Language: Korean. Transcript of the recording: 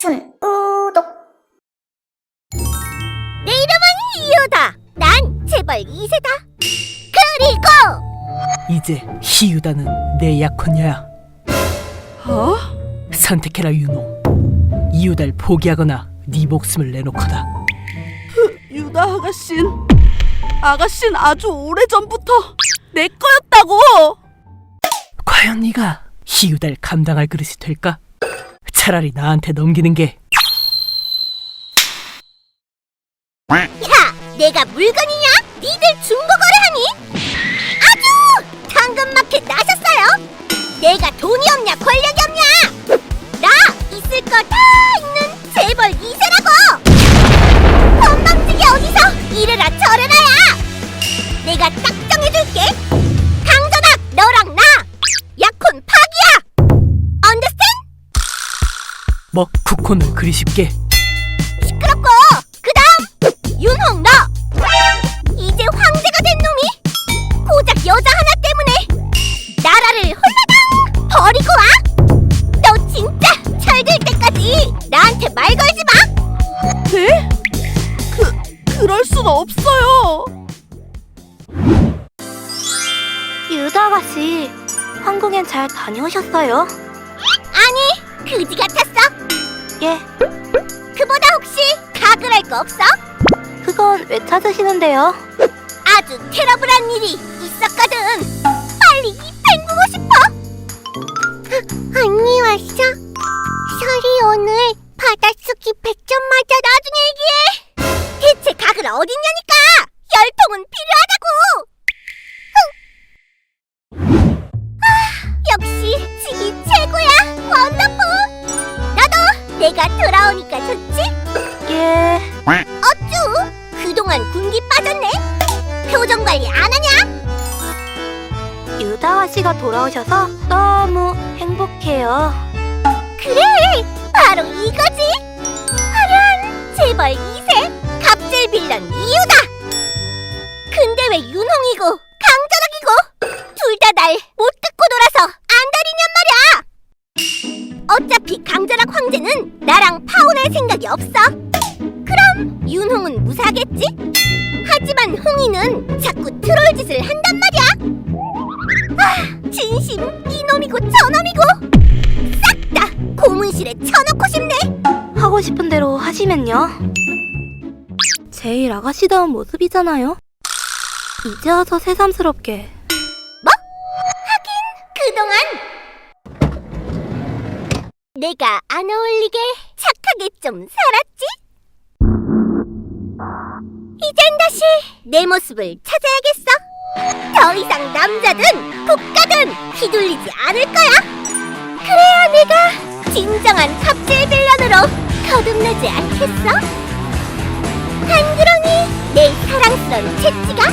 춘 우독 내 이름은 이유다. 난 재벌 2세다. 그리고 이제 희유다는 내 약혼녀야. 어? 선택해라 윤호. 이유다를 포기하거나 네 목숨을 내놓거라. 유다 아가씨는 아가씨는 아주 오래전부터 내 거였다고. 과연 네가 희유다를 감당할 그릇이 될까? 차라리 나한테 넘기는 게 야, 내가 물건이냐? 니들 중고거래하니? 아주 당근마켓 나셨어요. 내가 돈이 없냐 권력이 없냐? 나 있을 거 다 있는 재벌 2세라고. 건방지게 어디서 이래라 저래라야. 내가 딱 정해줄게. 강전학 너랑 뭐 쿠폰을 그리 쉽게 시끄럽고 그다음 윤홍 너 이제 황제가 된 놈이 고작 여자 하나 때문에 나라를 홀라당 버리고 와? 너 진짜 철들 때까지 나한테 말 걸지 마. 네? 그 그럴 순 없어요. 유다 아가씨, 한국엔 잘 다녀오셨어요? 그지 같았어. 예, 그보다 혹시 각을 할거 없어? 그건 왜 찾으시는데요? 아주 테러블한 일이 있었거든. 내가 돌아오니까 좋지? 예, 어쭈? 그동안 군기 빠졌네? 표정 관리 안 하냐? 유다 아가씨가 돌아오셔서 너무 행복해요. 그래! 바로 이거지! 화려한 재벌 2세 갑질 빌런 이유다! 근데 왜 윤홍이고 강전학이고 둘 다 날 못 듣고 놀아서 안달이냔 말이야! 어차피 강전학 황제는 나랑 파혼할 생각이 없어! 그럼 윤홍은 무사하겠지? 하지만 홍이는 자꾸 트롤 짓을 한단 말이야! 아, 진심 이놈이고 저놈이고 싹 다 고문실에 쳐놓고 싶네. 하고 싶은 대로 하시면요. 제일 아가씨다운 모습이잖아요. 이제 와서 새삼스럽게. 내가 안 어울리게 착하게 좀 살았지. 이젠 다시 내 모습을 찾아야겠어. 더 이상 남자든 국가든 휘둘리지 않을 거야. 그래야 내가 진정한 갑질 빌런으로 거듭나지 않겠어? 한구렁이 내 사랑스런 채찌가